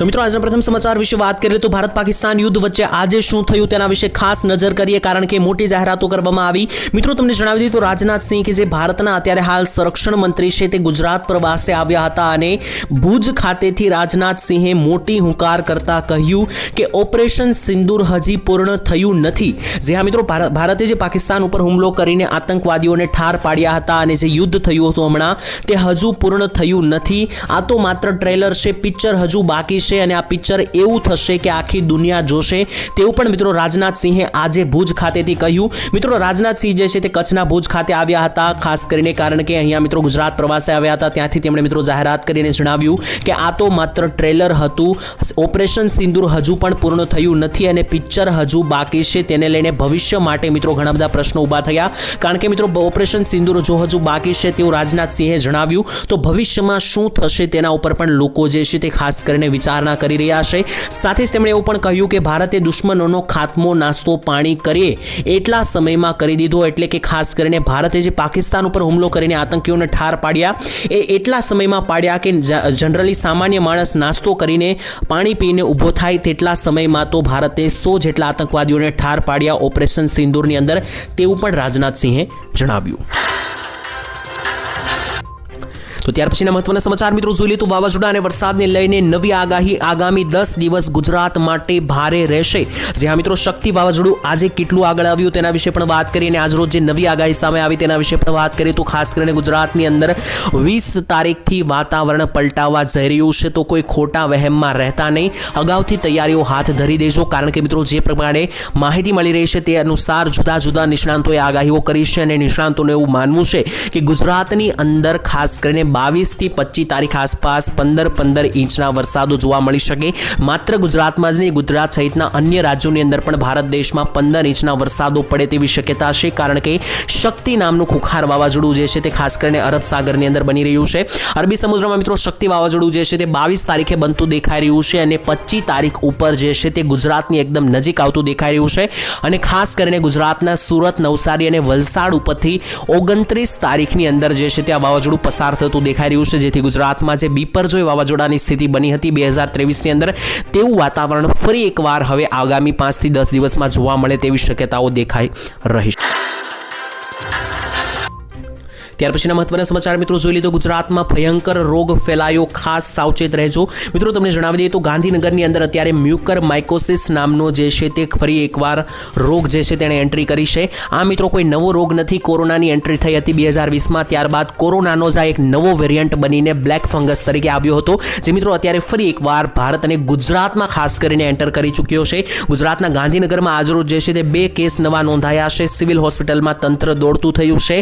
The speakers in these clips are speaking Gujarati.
તો મિત્રો, આજના પ્રથમ સમાચાર વિશે વાત કરીએ તો ભારત પાકિસ્તાન યુદ્ધ વચ્ચે આજે શું થયું તેના વિશે ખાસ નજર કરીએ, કારણ કે મોટી જાહેરાતો કરવામાં આવી. મિત્રો, તમને જણાવી દઈએ તો રાજનાથ સિંહ કે જે ભારતના અત્યારે હાલ સંરક્ષણ મંત્રી છે તે ગુજરાત પ્રવાસે આવ્યા હતા અને ભુજ ખાતેથી રાજનાથ સિંહે મોટી હુંકાર કરતા કહ્યું કે ઓપરેશન સિંદૂર હજી પૂર્ણ થયું નથી. જે હા, મિત્રો, ભાર- ભારતે જે પાકિસ્તાન ઉપર હુમલો કરીને આતંકવાદીઓને ઠાર પાડ્યા હતા અને જે યુદ્ધ થયું હતું હમણાં, તે હજુ પૂર્ણ થયું નથી. આ તો માત્ર ટ્રેલર છે, પિક્ચર હજુ બાકી છે અને આ પિક્ચર એવું થશે કે આખી દુનિયા જોશે. તેવું પણ મિત્રો રાજનાથ સિંહે આજે ભુજ ખાતેથી કહ્યું. મિત્રો રાજનાથ સિંહ જે છે તે કચ્છના ભુજ ખાતે આવ્યા હતા, ખાસ કરીને કારણ કે અહીંયા મિત્રો ગુજરાત પ્રવાસે આવ્યા હતા. ત્યાંથી તેમણે મિત્રો જાહેરાત કરીને જણાવ્યું કે આ તો માત્ર ટ્રેલર હતું. ઓપરેશન સિંદૂર હજુ પણ પૂર્ણ થયું નથી અને પિક્ચર હજુ બાકી છે. તેને લઈને ભવિષ્ય માટે મિત્રો ઘણા બધા પ્રશ્નો ઊભા થયા. કારણ કે મિત્રો ઓપરેશન સિંદૂર જો હજુ બાકી છે તેવું રાજનાથ સિંહે જણાવ્યું. તો ભવિષ્યમાં શું થશે તેના ઉપર પણ લોકો જે છે તે ખાસ કરીને વિચારણા કરી રહ્યા છે. સાથે જ તેમણે એવું પણ કહ્યું કે ભારતે દુશ્મનોનો ખાત્મો નાસ્તો પાણી કરીએ એટલા સમયમાં કરી દીધો. એટલે કે ખાસ કરીને ભારતે જે પાકિસ્તાન ઉપર હુમલો કરીને આતંકીઓને ઠાર પાડ્યા, એ એટલા સમયમાં પાડ્યા કે જનરલી સામાન્ય માણસ નાસ્તો કરીને પાણી પીને ઊભો થાય તેટલા સમયમાં તો ભારતે સો જેટલા આતંકવાદીઓને ઠાર પાડ્યા. ઓપરેશન સિંદૂરની અંદર તેવું પણ રાજનાથ સિંહે જણાવ્યું. તો ત્યાર પછીના મહત્વના સમાચાર મિત્રો જોઈ લીધું વાવાઝોડા અને વરસાદને લઈને નવી આગાહી આગામી દસ દિવસ ગુજરાત માટે ભારે રહેશે. જે હા મિત્રો, શક્તિ વાવાઝોડું આજે કેટલું આગળ આવ્યું તેના વિશે પણ વાત કરીએ અને આજરોજ જે નવી આગાહી સામે આવી તેના વિશે પણ વાત કરીએ તો ખાસ કરીને ગુજરાતની અંદર વીસ તારીખથી વાતાવરણ પલટાવા જઈ રહ્યું છે તો કોઈ ખોટા વહેમમાં રહેતા નહીં. અગાઉથી તૈયારીઓ હાથ ધરી દેજો કારણ કે મિત્રો જે પ્રમાણે માહિતી મળી રહી છે તે અનુસાર જુદા જુદા નિષ્ણાંતોએ આગાહીઓ કરી છે અને નિષ્ણાંતોનું એવું માનવું છે કે ગુજરાતની અંદર ખાસ કરીને બાવીસથી પચીસ તારીખ આસપાસ પંદર પંદર ઇંચના વરસાદો જોવા મળી શકે. માત્ર ગુજરાતમાં જ નહીં, ગુજરાત સહિતના અન્ય રાજ્યોની અંદર પણ ભારત દેશમાં પંદર ઇંચના વરસાદો પડે તેવી શક્યતા છે, કારણ કે શક્તિ નામનું ખુખાર વાવાઝોડું જે છે તે ખાસ કરીને અરબ સાગરની અંદર બની રહ્યું છે. અરબી સમુદ્રમાં મિત્રો શક્તિ વાવાઝોડું જે છે તે બાવીસ તારીખે બનતું દેખાઈ રહ્યું છે અને પચીસ તારીખ ઉપર જે છે તે ગુજરાતની એકદમ નજીક આવતું દેખાઈ રહ્યું છે. અને ખાસ કરીને ગુજરાતના સુરત, નવસારી અને વલસાડ ઉપરથી ઓગણત્રીસ તારીખની અંદર જે છે તે આ વાવાઝોડું પસાર થતું દેખાઈ રહ્યું છે. જેથી ગુજરાતમાં જે બીપરજોય વાવાઝોડાની સ્થિતિ બની હતી બે હજાર ત્રેવીસની અંદર, તેવું વાતાવરણ ફરી એકવાર હવે આગામી પાંચથી દસ દિવસમાં જોવા મળે તેવી શક્યતાઓ દેખાઈ રહી છે. ત્યાર પછીના મહત્વના સમાચાર મિત્રો જોઈ લીધો ગુજરાતમાં ભયંકર રોગ ફેલાયો. ખાસ સાવચેત રહેજો. મિત્રો, તમને જણાવી દઈએ તો ગાંધીનગરની અંદર અત્યારે મ્યુકર માઇકોસિસ નામનો જે છે તે ફરી એકવાર રોગ જે છે તેણે એન્ટ્રી કરી છે. આ મિત્રો કોઈ નવો રોગ નથી. કોરોનાની એન્ટ્રી થઈ હતી બે હજાર વીસમાં. ત્યારબાદ કોરોનાનો જ આ એક નવો વેરિયન્ટ બનીને બ્લેક ફંગસ તરીકે આવ્યો હતો, જે મિત્રો અત્યારે ફરી એકવાર ભારત અને ગુજરાતમાં ખાસ કરીને એન્ટર કરી ચૂક્યો છે. ગુજરાતના ગાંધીનગરમાં આજરોજ જે છે તે બે કેસ નવા નોંધાયા છે. સિવિલ હોસ્પિટલમાં તંત્ર દોડતું થયું છે.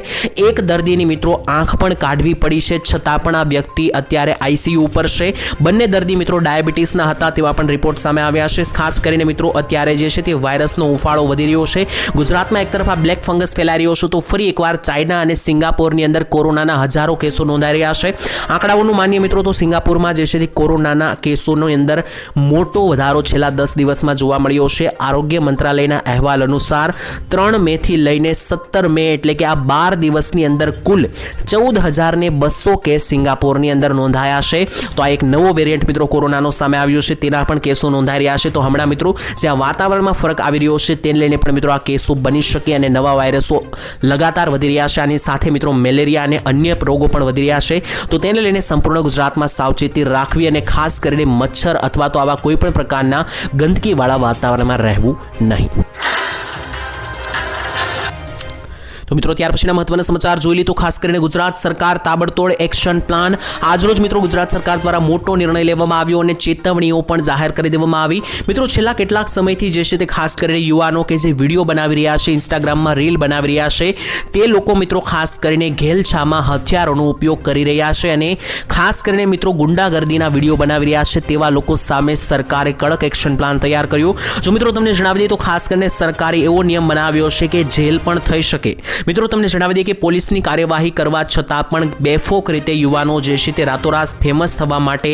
એક દર્દીની મિત્રો આંખ પણ કાઢવી પડી છે, છતાં પણ આ વ્યક્તિ અત્યારે આઈસીયુ ઉપર છે. બંને દર્દી મિત્રો ડાયાબિટીસના હતા તેવા પણ રિપોર્ટ સામે આવ્યા છે. ખાસ કરીને મિત્રો અત્યારે જે છે તે વાયરસનો ઉફાળો વધી રહ્યો છે. ગુજરાતમાં એક તરફ આ બ્લેક ફંગસ ફેલાઈ રહ્યો છે, તો ફરી એકવાર ચાઇના અને સિંગાપોરની અંદર કોરોનાના હજારો કેસો નોંધાઈ રહ્યા છે. આંકડાઓનું માનીએ મિત્રો તો સિંગાપુરમાં જે છે તે કોરોનાના કેસોની અંદર મોટો વધારો છેલ્લા દસ દિવસમાં જોવા મળ્યો છે. આરોગ્ય મંત્રાલયના અહેવાલ અનુસાર ત્રણ મે થી લઈને સત્તર મે એટલે કે આ બાર દિવસની અંદર કુલ ચૌદ હજારને બસો કેસ સિંગાપોરની અંદર નોંધાયા છે. તો આ એક નવો વેરિયન્ટ મિત્રો કોરોનાનો સામે આવ્યો છે. તેના પણ કેસો નોંધાઈ રહ્યા છે. તો હમણાં મિત્રો, જ્યાં વાતાવરણમાં ફરક આવી રહ્યો છે, તેને લઈને પણ મિત્રો આ કેસો બની શકે અને નવા વાયરસો લગાતાર વધી રહ્યા છે. આની સાથે મિત્રો મેલેરિયા અને અન્ય રોગો પણ વધી રહ્યા છે. તો તેને લઈને સંપૂર્ણ ગુજરાતમાં સાવચેતી રાખવી અને ખાસ કરીને મચ્છર અથવા તો આવા કોઈ પણ પ્રકારના ગંદકીવાળા વાતાવરણમાં રહેવું નહીં. તો મિત્રો, ત્યાર પછીના મહત્વના સમાચાર જોઈ લીધું. ખાસ કરીને ગુજરાત સરકાર તાબડતોડ એક્શન પ્લાન. આજરોજ મિત્રો, ગુજરાત સરકાર દ્વારા મોટો નિર્ણય લેવામાં આવ્યો અને ચેતવણીઓ પણ જાહેર કરી દેવામાં આવી. મિત્રો, છેલ્લા કેટલાક સમયથી જે છે તે ખાસ કરીને યુવાનો કે જે વીડિયો બનાવી રહ્યા છે, ઇન્સ્ટાગ્રામમાં રીલ બનાવી રહ્યા છે, તે લોકો મિત્રો ખાસ કરીને ઘેલછામાં હથિયારોનો ઉપયોગ કરી રહ્યા છે અને ખાસ કરીને મિત્રો ગુંડાગર્દીના વીડિયો બનાવી રહ્યા છે તેવા લોકો સામે સરકારે કડક એક્શન પ્લાન તૈયાર કર્યો. જો મિત્રો, તમને જણાવી દઈએ તો ખાસ કરીને સરકારે એવો નિયમ બનાવ્યો છે કે જેલ પણ થઈ શકે. મિત્રો, તમને જણાવી દઈએ કે પોલીસની કાર્યવાહી કરવા છતાં પણ બેફોક રીતે યુવાનો જે છે તે રાતોરાત ફેમસ થવા માટે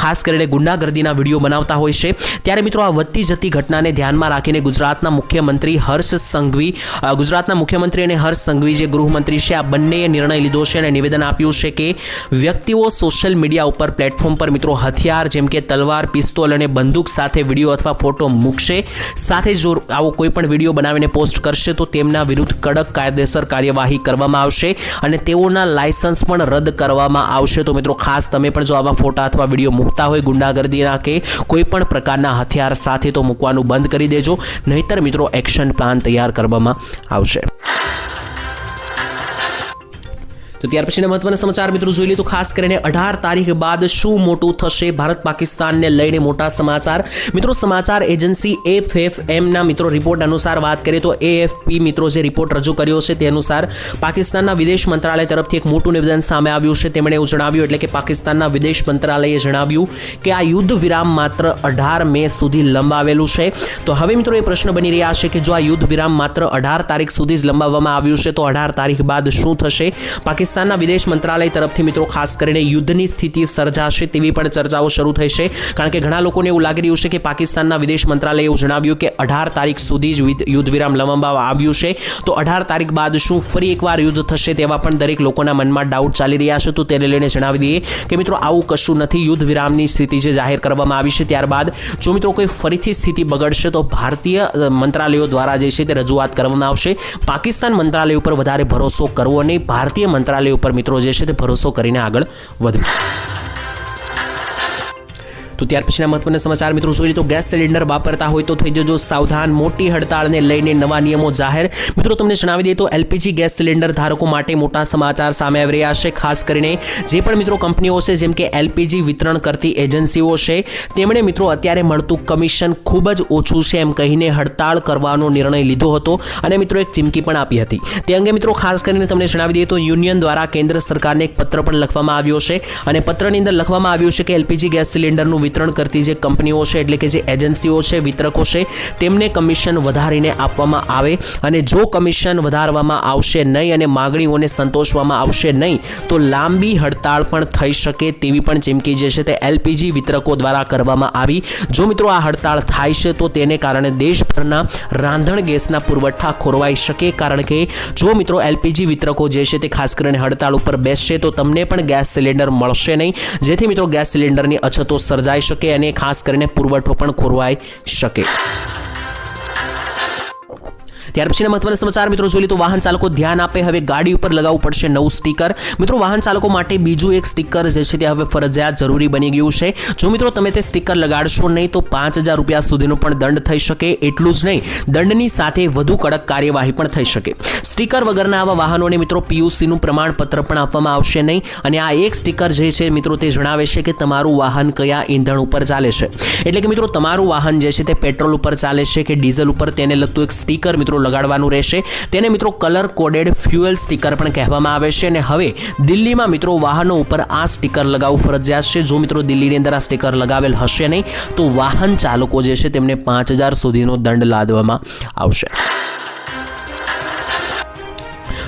ખાસ કરીને ગુંડાગર્દીના વીડિયો બનાવતા હોય છે. ત્યારે મિત્રો, આ વધતી જતી ઘટનાને ધ્યાનમાં રાખીને ગુજરાતના મુખ્યમંત્રી હર્ષ સંઘવી ગુજરાતના મુખ્યમંત્રી અને હર્ષ સંઘવી જે ગૃહમંત્રી છે, આ બંનેએ નિર્ણય લીધો છે અને નિવેદન આપ્યું છે કે વ્યક્તિઓ સોશિયલ મીડિયા ઉપર પ્લેટફોર્મ પર મિત્રો હથિયાર જેમ કે તલવાર, પિસ્તોલ અને બંદૂક સાથે વીડિયો અથવા ફોટો મૂકશે. સાથે જો આવો કોઈ પણ વીડિયો બનાવીને પોસ્ટ કરશે તો તેમના વિરુદ્ધ કડક કાયદેસર કાર્યવાહી કરવામાં આવશે અને તેઓના લાયસન્સ પણ રદ કરવામાં આવશે. તો મિત્રો, ખાસ તમે પણ જો આવા ફોટા અથવા વીડિયો મૂકતા હોય ગુંડાગર્દીના કે કોઈ પણ પ્રકારના હથિયાર સાથે, તો મૂકવાનું બંધ કરી દેજો. નહીતર મિત્રો, એક્શન પ્લાન તૈયાર કરવામાં આવશે. તો ત્યાર પછીના મહત્વના સમાચાર મિત્રો જોઈ લઈએ તો ખાસ કરીને અઢાર તારીખ બાદ શું મોટું થશે ભારત પાકિસ્તાનને લઈને મોટા સમાચાર? મિત્રો, સમાચાર એજન્સી એફ એમના મિત્રો રિપોર્ટ અનુસાર વાત કરીએ તો એએફપી મિત્રો જે રિપોર્ટ રજૂ કર્યો છે તે અનુસાર પાકિસ્તાનના વિદેશ મંત્રાલય તરફથી એક મોટું નિવેદન સામે આવ્યું છે. તેમણે એવું જણાવ્યું, એટલે કે પાકિસ્તાનના વિદેશ મંત્રાલયે જણાવ્યું કે આ યુદ્ધ વિરામ માત્ર અઢાર મે સુધી લંબાવેલું છે. તો હવે મિત્રો એ પ્રશ્ન બની રહ્યા છે કે જો આ યુદ્ધ વિરામ માત્ર અઢાર તારીખ સુધી જ લંબાવવામાં આવ્યું છે તો અઢાર તારીખ બાદ શું થશે? પાકિસ્તાનના વિદેશ મંત્રાલય તરફથી મિત્રો, ખાસ કરીને યુદ્ધની સ્થિતિ સર્જાશે તેવી પણ ચર્ચાઓ શરૂ થઈ છે. કારણ કે ઘણા લોકોને એવું લાગી રહ્યું છે કે પાકિસ્તાનના વિદેશ મંત્રાલયે એવું જણાવ્યું કે અઢાર તારીખ સુધી જ યુદ્ધ- વિરામ લંબાવવામાં આવ્યું છે. તો અઢાર તારીખ બાદ શું ફરી એકવાર યુદ્ધ થશે તેવા પણ દરેક લોકોના મનમાં ડાઉટ ચાલી રહ્યા છે. તો તેને લઈને જણાવી દઈએ કે મિત્રો, આવું કશું નથી. યુદ્ધ વિરામની સ્થિતિ જે જાહેર કરવામાં આવી છે, ત્યારબાદ જો મિત્રો કોઈ ફરીથી સ્થિતિ બગડશે તો ભારતીય મંત્રાલયો દ્વારા જે છે તે રજૂઆત કરવામાં આવશે. પાકિસ્તાન મંત્રાલય ઉપર વધારે ભરોસો કરવો નહીં. ભારતીય મંત્રાલય ઉપર મિત્રો જે છે તે ભરોસો કરીને આગળ વધવું તો ત્યાર પછીના મહત્વના સમાચાર મિત્રો જોઈએ તો ગેસ સિલિન્ડર વાપરતા હોય તો થઈ જજો સાવધાન. મોટી હડતાળને લઈને નવા નિયમો જાહેર. મિત્રો, તમને જણાવી દઈએ તો એલપીજી ગેસ સિલિન્ડર ધારકો માટે મોટા સમાચાર સામે આવી રહ્યા છે, ખાસ કરીને જે પણ મિત્રો કંપનીઓ છે, જેમ કે એલપીજી વિતરણ કરતી એજન્સીઓ છે, તેમણે મિત્રો અત્યારે મળતું કમિશન ખૂબ જ ઓછું છે એમ કહીને હડતાળ કરવાનો નિર્ણય લીધો હતો અને મિત્રો એક ચીમકી પણ આપી હતી. તે અંગે મિત્રો ખાસ કરીને તમને જણાવી દઈએ તો યુનિયન દ્વારા કેન્દ્ર સરકારને એક પત્ર પણ લખવામાં આવ્યો છે અને પત્રની અંદર લખવામાં આવ્યું છે કે એલપીજી ગેસ સિલિન્ડરનું વિતરણ કરતી જે કંપનીઓ છે, એટલે કે જે એજન્સીઓ છે, વિતરકો છે, તેમને કમિશન વધારીને આપવામાં આવે અને જો કમિશન વધારવામાં આવશે નહીં અને માગણીઓને સંતોષવામાં આવશે નહીં, તો લાંબી હડતાળ પણ થઈ શકે તેવી પણ ચીમકી જે છે તે એલપીજી વિતરકો દ્વારા કરવામાં આવી. જો મિત્રો આ હડતાળ થાય છે, તો તેને કારણે દેશભરના રાંધણ ગેસના પુરવઠા ખોરવાઈ શકે. કારણ કે જો મિત્રો એલપીજી વિતરકો જે છે તે ખાસ કરીને હડતાળ ઉપર બેસશે, તો તમને પણ ગેસ સિલિન્ડર મળશે નહીં. જેથી મિત્રો ગેસ સિલિન્ડરની અછતો સર્જાઈ શકે અને ખાસ કરીને પુરવઠો પણ ખોરવાઈ શકે ત્યાર પછીના મહત્વના સમાચાર, મિત્રો જોઈ તો વાહન ચાલકો ધ્યાન આપે, હવે ગાડી ઉપર લગાવવું પડશે નવું સ્ટીકર મિત્રો વાહન ચાલકો માટે બીજું એક સ્ટીકર જે છે તે હવે ફરજિયાત જરૂરી બની ગયું છે. જો મિત્રો તમે તે સ્ટીકર લગાડશો નહીં તો પાંચ હજાર રૂપિયા સુધીનો પણ દંડ થઈ શકે, એટલું જ નહીં, દંડની સાથે વધુ કડક કાર્યવાહી પણ થઈ શકે. સ્ટીકર વગરના આવા વાહનોને મિત્રો પીયુસીનું પ્રમાણપત્ર પણ આપવામાં આવશે નહીં. અને આ એક સ્ટીકર જે છે મિત્રો તે જણાવે છે કે તમારું વાહન કયા ઈંધણ ઉપર ચાલે છે. એટલે કે મિત્રો તમારું વાહન જે છે તે પેટ્રોલ ઉપર ચાલે છે કે ડીઝલ ઉપર, તેને લગતું એક સ્ટીકર મિત્રો લગાડવાનું રહેશે. તેને મિત્રો કલર કોડેડ ફ્યુઅલ સ્ટીકર પણ કહેવામાં આવે છે અને હવે દિલ્હીમાં મિત્રો વાહનો ઉપર આ સ્ટીકર લગાવવું ફરજિયાત છે. જો મિત્રો દિલ્હીની અંદર આ સ્ટીકર લગાવેલ હશે નહીં, તો વાહન ચાલકો જે છે તેમને પાંચ હજાર સુધીનો દંડ લાદવામાં આવશે.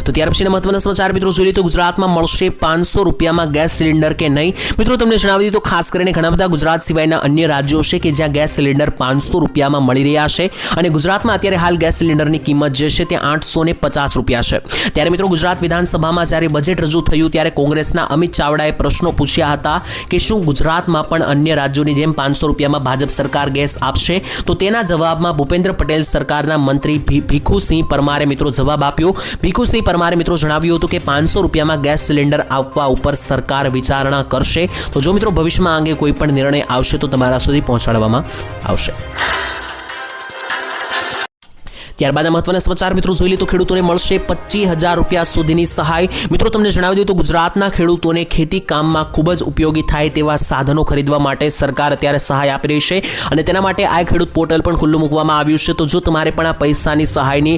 તો ત્યાર પછીના મહત્વના સમાચાર મિત્રો જોઈએ તો ગુજરાતમાં મળશે પાંચસો રૂપિયામાં ગેસ સિલિન્ડર કે નહીં? મિત્રો તમને જણાવી દીધું ખાસ કરીને ઘણા બધા ગુજરાત સિવાયના અન્ય રાજ્યો છે કે જ્યાં ગેસ સિલિન્ડર પાંચસો રૂપિયામાં મળી રહ્યા છે અને ગુજરાતમાં અત્યારે હાલ ગેસ સિલિન્ડરની કિંમત જે છે તે આઠસો ને પચાસ રૂપિયા છે. ત્યારે મિત્રો ગુજરાત વિધાનસભામાં જ્યારે બજેટ રજૂ થયું ત્યારે કોંગ્રેસના અમિત ચાવડાએ પ્રશ્નો પૂછ્યા હતા કે શું ગુજરાતમાં પણ અન્ય રાજ્યોની જેમ પાંચસો રૂપિયામાં ભાજપ સરકાર ગેસ આપશે? તો તેના જવાબમાં ભૂપેન્દ્ર પટેલ સરકારના મંત્રી ભીખુસિંહ પરમારે મિત્રો જવાબ આપ્યો. ભીખુસિંહ પરમારે મિત્રો જણાવ્યું હતું કે પાંચસો રૂપિયામાં ગેસ સિલિન્ડર આપવા ઉપર સરકાર વિચારણા કરશે. તો જો મિત્રો ભવિષ્યમાં આ અંગે કોઈ પણ નિર્ણય આવશે તો તમારા સુધી પહોંચાડવામાં આવશે. ત્યારબાદ મહત્વના સમાચાર મિત્રો જોઈ લે તો ખેડૂતોને મળશે પચીસ હજાર રૂપિયા સુધીની સહાય. મિત્રો તમને જણાવી દઉં તો ગુજરાતના ખેડૂતોને ખેતી કામમાં ખૂબ જ ઉપયોગી થાય તેવા સાધનો ખરીદવા માટે સરકાર અત્યારે સહાય આપી રહી છે અને તેના માટે આ ખેડૂત પોર્ટલ પણ ખુલ્લું મૂકવામાં આવ્યું છે. તો જો તમારે પણ આ પૈસાની સહાયની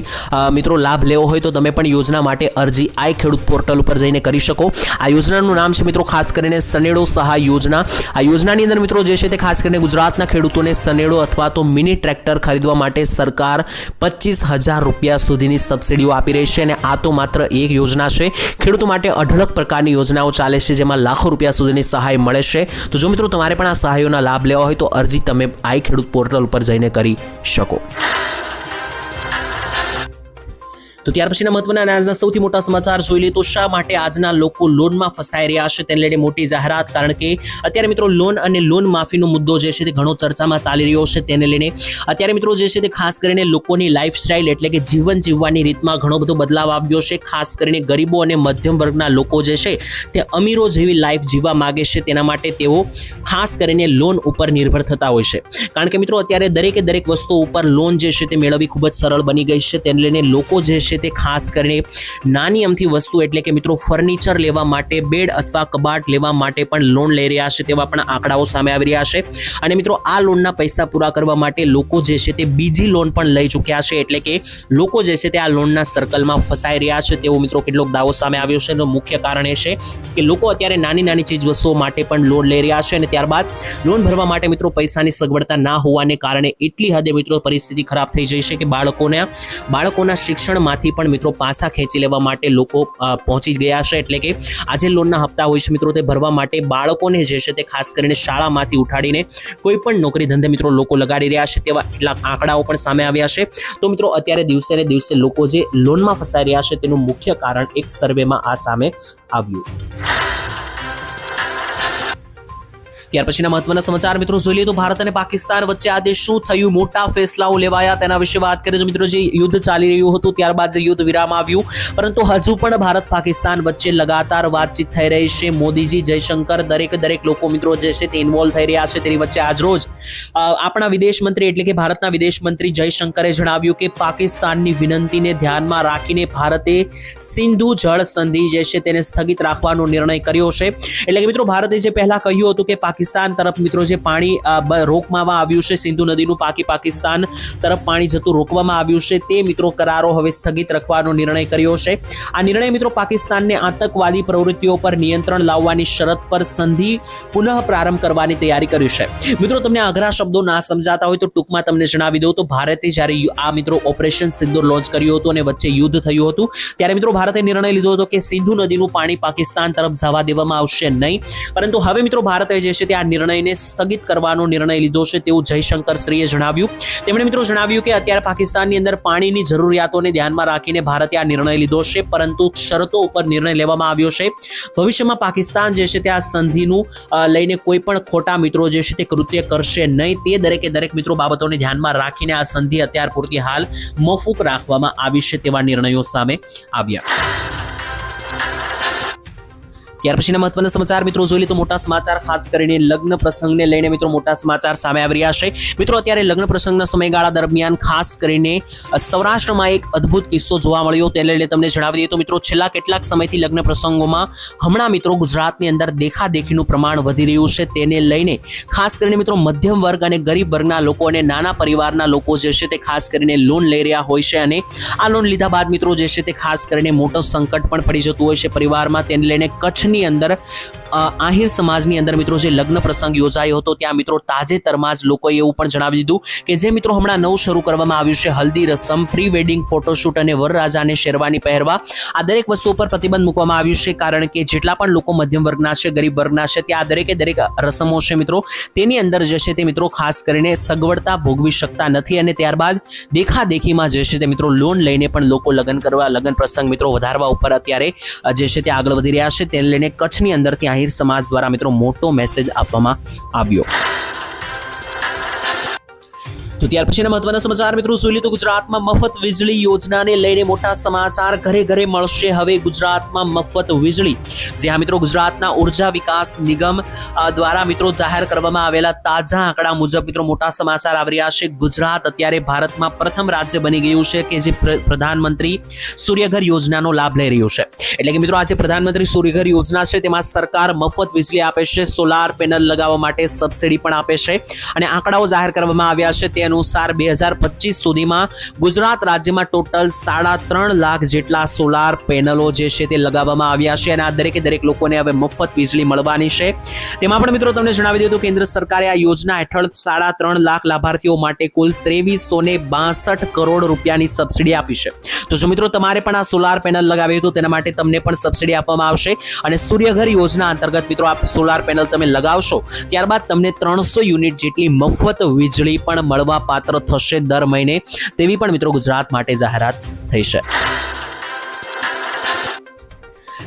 મિત્રો લાભ લેવો હોય તો તમે પણ યોજના માટે અરજી આ ખેડૂત પોર્ટલ ઉપર જઈને કરી શકો. આ યોજનાનું નામ છે મિત્રો ખાસ કરીને સનેડો સહાય યોજના. આ યોજનાની અંદર મિત્રો જે છે તે ખાસ કરીને ગુજરાતના ખેડૂતોને સનેડો અથવા તો મિની ટ્રેક્ટર ખરીદવા માટે સરકાર પચીસ પચીસ હજાર રૂપિયા સુધીની સબસિડીઓ આપી રહી છે અને આ તો માત્ર એક યોજના છે. ખેડૂતો માટે અઢળક પ્રકારની યોજનાઓ ચાલે છે જેમાં લાખો રૂપિયા સુધીની સહાય મળે છે. તો જો મિત્રો તમારે પણ આ સહાયોના લાભ લેવા હોય તો અરજી તમે આઈ ખેડૂત પોર્ટલ ઉપર જઈને કરી શકો. તો ત્યાર પછીના મહત્વના આજના સૌથી મોટા સમાચાર જોઈ લઈએ તો શા માટે આજના લોકો લોનમાં ફસાઈ રહ્યા છે તેને લઈને મોટી જાહેરાત? કારણ કે અત્યારે મિત્રો લોન અને લોન માફીનો મુદ્દો જે છે તે ઘણો ચર્ચામાં ચાલી રહ્યો છે તેને લઈને. અત્યારે મિત્રો જે છે તે ખાસ કરીને લોકોની લાઈફસ્ટાઈલ એટલે કે જીવન જીવવાની રીતમાં ઘણો બધો બદલાવ આવ્યો છે. ખાસ કરીને ગરીબો અને મધ્યમ વર્ગના લોકો જે છે તે અમીરો જેવી લાઈફ જીવવા માગે છે. તેના માટે તેઓ ખાસ કરીને લોન ઉપર નિર્ભર થતા હોય છે. કારણ કે મિત્રો અત્યારે દરેકે દરેક વસ્તુ ઉપર લોન જે છે તે મેળવવી ખૂબ જ સરળ બની ગઈ છે. તેને લઈને લોકો જે છે તે ખાસ કરીને નાની અમથી વસ્તુ એટલે કે મિત્રો ફર્નિચર લેવા માટે બેડ અથવા કબાટ લેવા માટે પણ લોન લઈ રહ્યા છે તેવા પણ આંકડાઓ સામે આવી રહ્યા છે. અને મિત્રો આ લોનના પૈસા પૂરા કરવા માટે લોકો જે છે તે બીજી લોન પણ લઈ ચૂક્યા છે એટલે કે લોકો જે છે તે આ લોનના સર્કલમાં ફસાઈ રહ્યા છે તેવો મિત્રો કેટલોક દાવો સામે આવ્યો છે. તો મુખ્ય કારણ એ છે કે લોકો અત્યારે નાની નાની ચીજ વસ્તુઓ માટે પણ લોન લઈ રહ્યા છે અને ત્યારબાદ લોન ભરવા માટે મિત્રો પૈસાની સગવડતા ના હોવાને કારણે એટલી હદે મિત્રો પરિસ્થિતિ ખરાબ થઈ જઈ છે કે બાળકોને, બાળકોના શિક્ષણમાંથી પણ મિત્રો પાછા ખેંચી લેવા માટે લોકો પહોંચી ગયા છે. એટલે કે આજે લોનના હપ્તા હોય છે મિત્રો તે ભરવા માટે બાળકોને જે છે તે ખાસ કરીને શાળામાંથી ઉઠાડીને કોઈ પણ નોકરી ધંધે મિત્રો લોકો લગાડી રહ્યા છે તેવા કેટલાક આંકડાઓ પણ સામે આવ્યા છે. તો મિત્રો અત્યારે દિવસે ને દિવસે લોકો જે લોનમાં ફસાઈ રહ્યા છે તેનું મુખ્ય કારણ એક સર્વેમાં આ સામે આવ્યું. ત્યાર પછીના મહત્વના સમાચાર મિત્રો જોઈ લઈએ તો ભારત અને પાકિસ્તાન વચ્ચે આજે શું થયું? મોટા ફેસલાઓ લેવાયા. તેના વિશે વાત કરીએ તો મિત્રો જે યુદ્ધ ચાલી રહ્યું હતું, ત્યારબાદ જે યુદ્ધ વિરામ આવ્યું. પરંતુ હજુ પણ ભારત, પાકિસ્તાન વચ્ચે લગાતાર વાતચીત થઈ રહી છે. મોદીજી, જયશંકર, દરેક દરેક લોકો મિત્રો જે છે તે ઇન્વોલ્વ થઈ રહ્યા છે તેની વચ્ચે આજરોજ આપણા વિદેશ મંત્રી એટલે કે ભારતના વિદેશ મંત્રી જયશંકરે જણાવ્યું કે પાકિસ્તાનની વિનંતીને ધ્યાનમાં રાખીને ભારતે સિંધુ જળ સંધિ જે છે તેને સ્થગિત રાખવાનો નિર્ણય કર્યો છે. એટલે કે મિત્રો ભારતે જે પહેલા કહ્યું હતું કે પાકિસ્તાન તરફ મિત્રો જે પાણી રોકવામાં આવ્યું છે, સિંધુ નદીનું પાકી પાકિસ્તાન તરફ પાણી જતું રોકવામાં આવ્યું છે, તે મિત્રો કરારો હવે સ્થગિત રાખવાનો નિર્ણય કર્યો છે. આ નિર્ણય મિત્રો પાકિસ્તાનને આતંકવાદી પ્રવૃત્તિઓ પર નિયંત્રણ લાવવાની શરત પર સંધિ પુનઃ પ્રારંભ કરવાની તૈયારી કરી છે. મિત્રો તમને અઘરા શબ્દો ના સમજાતા હોય તો ટૂંકમાં તમને જણાવી દઉં તો ભારતે જ્યારે આ મિત્રો ઓપરેશન સિંધુ લોન્ચ કર્યું હતું અને વચ્ચે યુદ્ધ થયું હતું, ત્યારે મિત્રો ભારતે નિર્ણય લીધો હતો કે સિંધુ નદીનું પાણી પાકિસ્તાન તરફ જવા દેવામાં આવશે નહીં. પરંતુ હવે મિત્રો ભારતે જે છે તે આ નિર્ણયને સ્થગિત કરવાનો નિર્ણય લીધો છે તેવું જયશંકર શ્રીએ જણાવ્યું. તેમણે મિત્રો જણાવ્યું કે અત્યારે પાકિસ્તાનની અંદર પાણીની જરૂરિયાતોને ધ્યાનમાં રાખીને ભારતે આ નિર્ણય લીધો છે, પરંતુ શરતો ઉપર નિર્ણય લેવામાં આવ્યો છે. ભવિષ્યમાં પાકિસ્તાન જે છે તે આ સંધિનું લઈને કોઈ પણ ખોટા મિત્રો જે છે તે કૃત્ય કરશે નહીં. તે દરેકે દરેક મિત્રો બાબતોને ધ્યાનમાં રાખીને આ સંધિ અત્યાર પૂરતી હાલ મોફૂક રાખવામાં આવી છે તેવા નિર્ણયો સામે આવ્યા. ત્યાર પછીના મહત્વના સમાચાર મિત્રો જોઈ લે તો મોટા સમાચાર ખાસ કરીને લગ્ન પ્રસંગને લઈને મિત્રો મોટા સમાચાર સામે આવી રહ્યા છે. મિત્રો અત્યારે લગ્ન પ્રસંગના સમયગાળા દરમિયાન ખાસ કરીને સૌરાષ્ટ્રમાં એક અદ્ભુત કિસ્સો જોવા મળ્યો તેને લઈને તમને જણાવી દઈએ તો મિત્રો છેલ્લા કેટલાક સમયથી લગ્ન પ્રસંગોમાં હમણાં મિત્રો ગુજરાતની અંદર દેખાદેખીનું પ્રમાણ વધી રહ્યું છે. તેને લઈને ખાસ કરીને મિત્રો મધ્યમ વર્ગ અને ગરીબ વર્ગના લોકો અને નાના પરિવારના લોકો જે છે તે ખાસ કરીને લોન લઈ રહ્યા હોય છે અને આ લોન લીધા બાદ મિત્રો જે છે તે ખાસ કરીને મોટો સંકટ પણ પડી જતું હોય છે પરિવારમાં. તેને લઈને કચ્છની અંદર આહિર સમાજની અંદર મિત્રો જે લગ્ન પ્રસંગ યોજાયો હતો, ત્યાં મિત્રો તાજેતરમાં જ લોકોએ એવું પણ જણાવી દીધું કે જે મિત્રો હમણાં નવું શરૂ કરવામાં આવ્યું છે, હલ્દી રસમ, પ્રી વેડિંગ ફોટોશૂટ અને વરરાજાને શેરવાની પહેરવા. આ દરેક વસ્તુ પર પ્રતિબંધ મૂકવામાં આવ્યું છે, કારણ કે જેટલા પણ લોકો મધ્યમ વર્ગના છે, ગરીબ વર્ગના છે, ત્યાં દરેકે દરેક રસમો છે મિત્રો. તેની અંદર જે છે તે મિત્રો ખાસ કરીને સગવડતા ભોગવી શકતા નથી અને ત્યારબાદ દેખાદેખીમાં જે છે તે મિત્રો લોન લઈને પણ લોકો લગ્ન કરવા, લગ્ન પ્રસંગ મિત્રો વધારવા ઉપર અત્યારે જે છે તે આગળ વધી રહ્યા છે તેને લઈને કચ્છની અંદરથી આહિર સમાજ દ્વારા મિત્રો મોટો મેસેજ આપવામાં આવ્યો. તો ત્યાર પછીના મહત્વના સમાચાર મિત્રો જોઈ તો ગુજરાતમાં મફત વીજળી યોજનાને લઈને મોટા સમાચાર ઘરે ઘરે મળશે. હવે ગુજરાતમાં મફત વીજળી. જે હા મિત્રો, ગુજરાતના ઊર્જા વિકાસ નિગમ દ્વારા મિત્રો જાહેર કરવામાં આવેલા તાજા આંકડા મુજબ મિત્રો મોટા સમાચાર આવી રહ્યા છે. ગુજરાત અત્યારે ભારતમાં પ્રથમ રાજ્ય બની ગયું છે કે જે પ્ર- પ્રધાનમંત્રી સૂર્યઘર યોજનાનો લાભ લઈ રહ્યું છે. એટલે કે મિત્રો આજે પ્રધાનમંત્રી સૂર્યઘર યોજના છે, તેમાં સરકાર મફત વીજળી આપે છે, સોલાર પેનલ લગાવવા માટે સબસિડી પણ આપે છે. અને આંકડાઓ જાહેર કરવામાં આવ્યા છે તે અનુસાર બે સુધીમાં ગુજરાત રાજ્યમાં ટોટલ સાડા ત્રણ લાખ જેટલા સોલાર પેનલો જે છે તે લગાવવામાં આવ્યા છે અને આ દરેકે દરેક લોકોને હવે મફત વીજળી મળવાની છે. તેમાં પણ મિત્રો તમને જણાવી દીધું કેન્દ્ર સરકારે આ યોજના હેઠળ સાડા ત્રણ લાખ લાભાર્થીઓ માટે કુલ ત્રેવીસો ને બાસઠ કરોડ રૂપિયાની સબસિડી આપી છે. તો જો મિત્રો તમારે પણ આ સોલાર પેનલ લગાવી તો તેના માટે તમને પણ સબસિડી આપવામાં આવશે અને સૂર્યઘર યોજના અંતર્ગત મિત્રો આ સોલાર પેનલ તમે લગાવશો, ત્યારબાદ તમને ત્રણસો યુનિટ જેટલી મફત વીજળી પણ મળવા પાત્ર થશે દર મહિને. તેવી પણ મિત્રો ગુજરાત માટે જાહેરાત થઈ છે.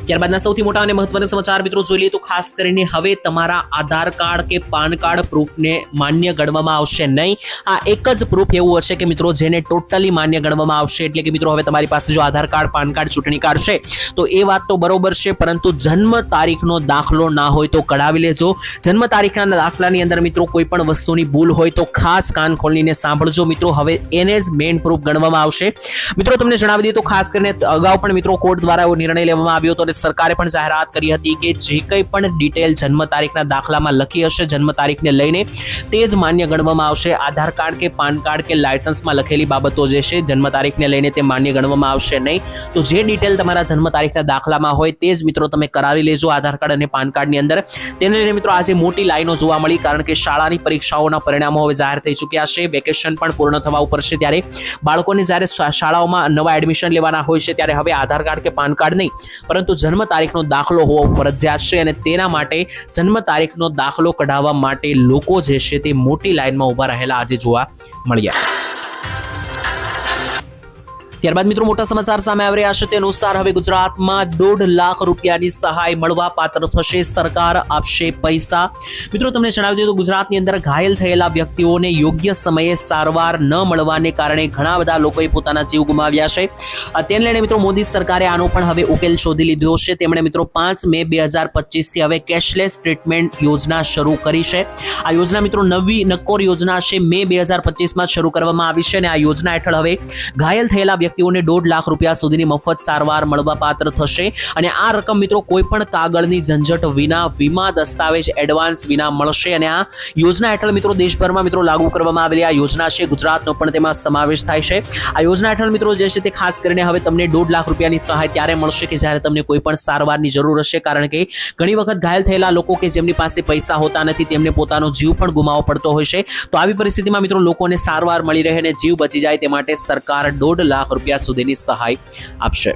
ત્યારબાદના સૌથી મોટા અને મહત્વના સમાચાર મિત્રો જોઈ લઈએ તો ખાસ કરીને હવે તમારા આધાર કાર્ડ કે પાન કાર્ડ પ્રૂફને માન્ય ગણવામાં આવશે નહીં. આ એક જ પ્રૂફ એવું હશે કે મિત્રો જેને ટોટલી માન્ય ગણવામાં આવશે, એટલે કે મિત્રો હવે તમારી પાસે જો આધાર કાર્ડ, પાન કાર્ડ, ચૂંટણી કાર્ડ છે, તો એ વાત તો બરોબર છે, પરંતુ જન્મ તારીખનો દાખલો ના હોય તો કઢાવી લેજો. જન્મ તારીખના દાખલાની અંદર મિત્રો કોઈ પણ વસ્તુની ભૂલ હોય તો ખાસ કાન ખોલીને સાંભળજો મિત્રો, હવે એને જ મેઇન પ્રૂફ ગણવામાં આવશે. મિત્રો તમને જણાવી દઈએ તો ખાસ કરીને અગાઉ પણ મિત્રો કોર્ટ દ્વારા એવો નિર્ણય લેવામાં આવ્યો હતો સરકારે પણ જાહેરાત કરી હતી કે જે કંઈ પણ ડિટેલ જન્મ તારીખના દાખલામાં લખી હશે, જન્મ તારીખને લઈને તે જ માન્ય ગણવામાં આવશે. આધાર કાર્ડ કે પાન કાર્ડ કે લાયસન્સમાં લખેલી બાબતો જે છે, જન્મ તારીખને લઈને તે માન્ય ગણવામાં આવશે નહીં. તો જે ડિટેલ તમારા જન્મ તારીખના દાખલામાં હોય તે જ મિત્રો તમે કરાવી લેજો આધાર કાર્ડ અને પાન કાર્ડની અંદર. તેને લઈને મિત્રો આજે મોટી લાઈનો જોવા મળી, કારણ કે શાળાની પરીક્ષાઓના પરિણામો હવે જાહેર થઈ ચૂક્યા છે. વેકેશન પણ પૂર્ણ થવા ઉપર છે ત્યારે બાળકોને જ્યારે શાળાઓમાં નવા એડમિશન લેવાના હોય છે, ત્યારે હવે આધાર કાર્ડ કે પાન કાર્ડ નહીં. પરંતુ જન્મ તારીખનો દાખલો હોવો ફરજિયાત છે અને તેના માટે જન્મ તારીખનો દાખલો કઢાવવા માટે લોકો જે છે તે મોટી લાઈનમાં ઊભા રહેલા આજે જોવા મળ્યા. ત્યારબાદ મિત્રો મોટા સમાચાર સામે આવી રહ્યા છે. તે અનુસાર હવે ગુજરાતમાં દોઢ લાખ રૂપિયાની સહાય મળવા પાત્ર થશે. સરકાર આપશે પૈસા. મિત્રો, તમને જણાવી દઉં તો ગુજરાતની અંદર ઘાયલ થયેલા વ્યક્તિઓને યોગ્ય સમયે સારવાર ન મળવાને કારણે ઘણા બધા લોકોએ પોતાના જીવ ગુમાવ્યા છે. તેને લઈને મિત્રો, મોદી સરકારે આનો પણ હવે ઉકેલ શોધી લીધો છે. તેમણે મિત્રો પાંચ મે બે હજાર પચીસથી હવે કેશલેસ ટ્રીટમેન્ટ યોજના શરૂ કરી છે. આ યોજના મિત્રો નવી નક્કોર યોજના છે. મે બે હજાર પચીસમાં શરૂ કરવામાં આવી છે અને આ યોજના હેઠળ હવે ઘાયલ થયેલા વ્યક્તિઓને દોઢ લાખ રૂપિયા સુધીની મફત સારવાર મળવા પાત્ર થશે. અને આ રકમ મિત્રો કોઈ પણ કાગળની ઝંઝટ વિના, વીમા દસ્તાવેજ એડવાન્સ વિના મળશે. અને આ યોજના હેઠળ મિત્રો દેશભરમાં મિત્રો લાગુ કરવામાં આવેલી આ યોજના છે. ગુજરાતનો પણ તેમાં સમાવેશ થાય છે. આ યોજના હેઠળ મિત્રો જે છે તે ખાસ કરીને હવે તમને દોઢ લાખ રૂપિયાની સહાય ત્યારે મળશે કે જ્યારે તમને કોઈ પણ સારવારની જરૂર હશે. કારણ કે ઘણી વખત ઘાયલ થયેલા લોકો કે જેમની પાસે પૈસા હોતા નથી, તેમને પોતાનો જીવ પણ ગુમાવવો પડતો હોય છે. તો આવી પરિસ્થિતિમાં મિત્રો લોકોને સારવાર મળી રહે અને જીવ બચી જાય તે માટે સરકાર દોઢ લાખ રૂપિયા સુધીની સહાય આપશે.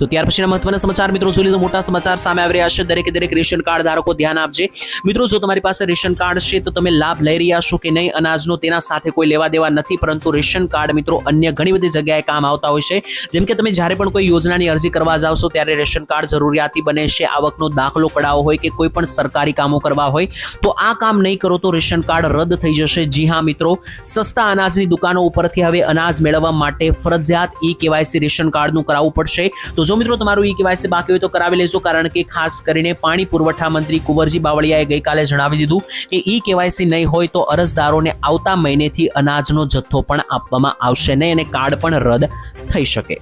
તો ત્યાર પછીના મહત્વના સમાચાર મિત્રો જોઈ લીધો. મોટા સમાચાર સામે આવી રહ્યા છે. દરેકે દરેક રેશન કાર્ડ ધારકો ધ્યાન આપજે. મિત્રો, જો તમારી પાસે રેશન કાર્ડ છે, તો તમે લાભ લઈ રહ્યા છો કે નહીં? અનાજનો તેના સાથે કોઈ લેવા દેવા નથી, પરંતુ રેશન કાર્ડ મિત્રો અન્ય ઘણી બધી જગ્યાએ કામ આવતા હોય છે. જેમ કે તમે જ્યારે પણ કોઈ યોજનાની અરજી કરવા જાવશો ત્યારે રેશન કાર્ડ જરૂરિયાતી બને છે. આવકનો દાખલો કઢાવો હોય કે કોઈ પણ સરકારી કામો કરવા હોય, તો આ કામ નહીં કરો તો રેશન કાર્ડ રદ થઈ જશે. જી હા, મિત્રો. સસ્તા અનાજની દુકાનો ઉપરથી હવે અનાજ મેળવવા માટે ફરજિયાત ઈ કેવાયસી રેશન કાર્ડનું કરાવવું પડશે. તો જો મિત્રો, તમારું ઈ કેવાયસી બાકી હોય તો કરાવી લેજો, કારણ કે ખાસ કરીને પાણી પુરવઠા મંત્રી કુંવરજી બાવળિયાએ ગઈકાલે જણાવી દીધું કે ઈ કેવાયસી નહીં હોય તો અરજદારોને આવતા મહિનેથી અનાજનો જથ્થો પણ આપવામાં આવશે નહીં અને કાર્ડ પણ રદ થઈ શકે.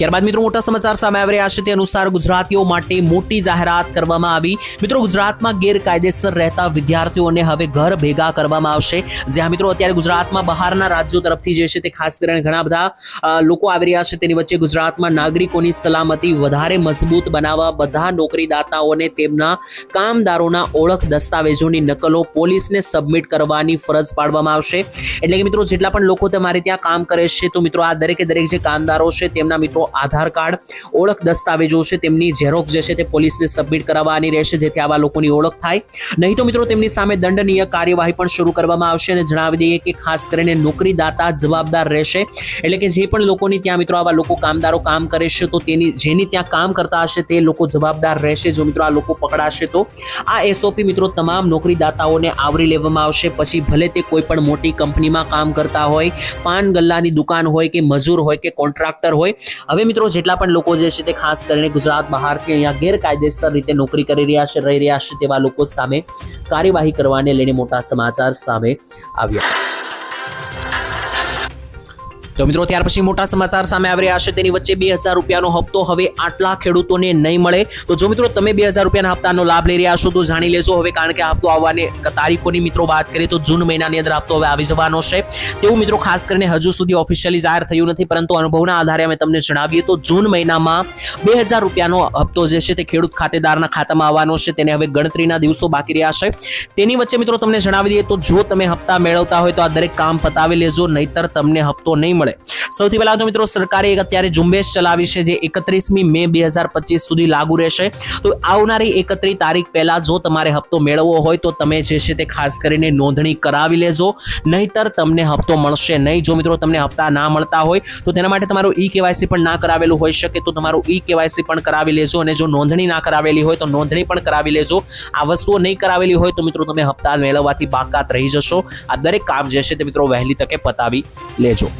ત્યારબાદ મિત્રો મોટા સમાચાર સામે આવી રહ્યા છે. તે અનુસાર ગુજરાતીઓ માટે મોટી જાહેરાત કરવામાં આવી. મિત્રો ગુજરાતમાં ગેરકાયદેસર રહેતા વિદ્યાર્થીઓને હવે ઘર ભેગા કરવામાં આવશે. જ્યાં મિત્રો અત્યારે ગુજરાતમાં બહારના રાજ્યો તરફથી જે છે તે ખાસ કરીને ઘણા બધા લોકો આવી રહ્યા છે. તેની વચ્ચે ગુજરાતમાં નાગરિકોની સલામતી વધારે મજબૂત બનાવવા બધા નોકરીદાતાઓને તેમના કામદારોના ઓળખ દસ્તાવેજોની નકલો પોલીસને સબમિટ કરવાની ફરજ પાડવામાં આવશે. એટલે કે મિત્રો જેટલા પણ લોકો તમારે ત્યાં કામ કરે છે, તો મિત્રો આ દરેકે દરેક જે કામદારો છે તેમના મિત્રો આધાર કાર્ડ, ઓળખ દસ્તાવેજો છે, તેમની ઝેરોક્ષ જે છે તે પોલીસને સબમિટ કરાવવાની રહેશે, જેથી આવા લોકોની ઓળખ થાય. નહીં તો મિત્રો તેમની સામે દંડનીય કાર્યવાહી પણ શરૂ કરવામાં આવશે અને જણાવી દઈએ કે ખાસ કરીને નોકરીદાતા જવાબદાર રહેશે. એટલે કે જે પણ લોકોની ત્યાં મિત્રો આવા લોકો કામદારો કામ કરે છે, તો તેની જેની ત્યાં કામ કરતા હશે, તે લોકો જવાબદાર રહેશે, જો મિત્રો આ લોકો પકડાશે તો. આ એસઓપી મિત્રો તમામ નોકરીદાતાઓને આવરી લેવામાં આવશે. પછી ભલે તે કોઈ પણ મોટી કંપનીમાં કામ કરતા હોય, પાન ગલ્લાની દુકાન હોય કે મજૂર હોય કે કોન્ટ્રાક્ટર હોય હવે મિત્રો, જેટલા પણ લોકો જે છે તે ખાસ કરીને ગુજરાત, બહારથી અહીંયા ગેરકાયદેસર રીતે નોકરી કરી રહ્યા છે, રહી રહ્યા છે તેવા લોકો સામે કાર્યવાહી કરવાને લઈને મોટા સમાચાર સામે આવ્યા તો મિત્રો, ત્યાર પછી મોટા સમાચાર સામે આવી રહ્યા છે. તેની વચ્ચે બે હજાર રૂપિયાનો હપ્તો હવે આટલા ખેડૂતોને નહીં મળે. તો જો મિત્રો, તમે બે હજાર રૂપિયાના હપ્તાનો લાભ લઈ રહ્યા છો તો જાણી લેજો. હવે કારણ કે હપ્તો આવવાની તારીખોની મિત્રો વાત કરીએ તો જૂન મહિનાની અંદર હપ્તો હવે આવી જવાનો છે. તેવું મિત્રો, ખાસ કરીને હજુ સુધી ઓફિશિયલી જાહેર થયું નથી, પરંતુ અનુભવના આધારે અમે તમને જણાવીએ તો જૂન મહિનામાં બે હજાર રૂપિયાનો હપ્તો જે છે તે ખેડૂત ખાતેદારના ખાતામાં આવવાનો છે. તેને હવે ગણતરીના દિવસો બાકી રહ્યા છે. તેની વચ્ચે મિત્રો, તમને જણાવી દઈએ તો જો તમે હપ્તા મેળવતા હોય તો આ દરેક કામ પતાવી લેજો, નહીતર તમને હપ્તો નહીં મળે. સૌથી પહેલા તો મિત્રો સરકારે એક અત્યારે ઝુંબેશ ચલાવી છે જે એકત્રીસમી મે બે હજાર પચીસ સુધી લાગુ રહેશે. તો આવનારી એકત્રીસ તારીખ પહેલા જો તમારે હપ્તો મેળવવો હોય તો તમે જે છે તે ખાસ કરીને નોંધણી કરાવી લેજો. નહીતર તમને હપ્તો મળશે નહીં. જો મિત્રો તમને હપ્તા ના મળતા હોય તો તેના માટે તમારું ઈ કેવાયસી પણ ના કરાવેલું હોઈ શકે. તો તમારું ઈ કેવાયસી પણ કરાવી લેજો અને જો નોંધણી ના કરાવેલી હોય તો નોંધણી પણ કરાવી લેજો. આ વસ્તુઓ નહીં કરાવેલી હોય તો મિત્રો તમે હપ્તા મેળવવાથી બાકાત રહી જશો. આ દરેક કામ જે છે તે મિત્રો વહેલી તકે પતાવી લેજો.